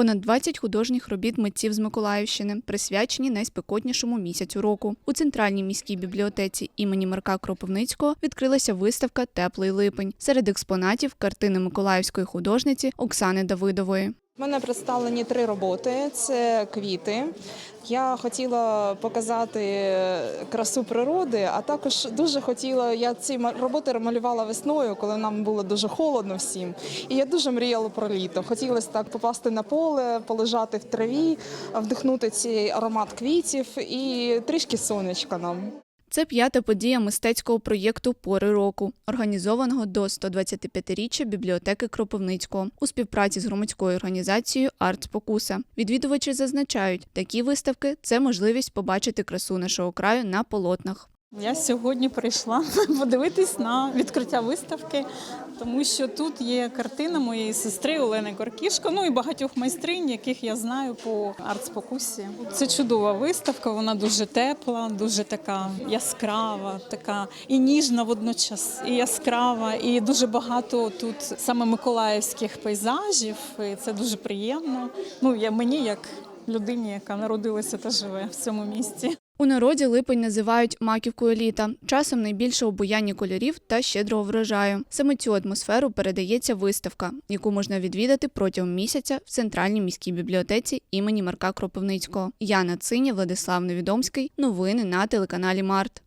Понад 20 художніх робіт митців з Миколаївщини присвячені найспекотнішому місяцю року. У центральній міській бібліотеці імені Марка Кропивницького відкрилася виставка Теплий липень. Серед експонатів картини миколаївської художниці Оксани Давидової. Мене представлені три роботи: це квіти. Я хотіла показати красу природи, а також дуже хотіла. Я ці роботи малювала весною, коли нам було дуже холодно всім. І я дуже мріяла про літо. Хотілося так попасти на поле, полежати в траві, вдихнути цей аромат квітів і трішки сонечка нам. Це п'ята подія мистецького проєкту Пори року, організованого до 125-річчя бібліотеки Кропивницького у співпраці з громадською організацією Артспокуса. Відвідувачі зазначають, такі виставки це можливість побачити красу нашого краю на полотнах. Я сьогодні прийшла подивитись на відкриття виставки, тому що тут є картина моєї сестри Олени Коркішко, ну і багатьох майстринь, яких я знаю по артспокусі. Це чудова виставка, вона дуже тепла, дуже така яскрава, така і ніжна водночас, і яскрава, і дуже багато тут саме миколаївських пейзажів. І це дуже приємно. Ну я мені як людині, яка народилася та живе в цьому місті. У народі липень називають маківкою літа, часом найбільше обуяння кольорів та щедрого врожаю. Саме цю атмосферу передається виставка, яку можна відвідати протягом місяця в центральній міській бібліотеці імені Марка Кропивницького. Яна Циня, Владислав Невідомський. Новини на телеканалі Март.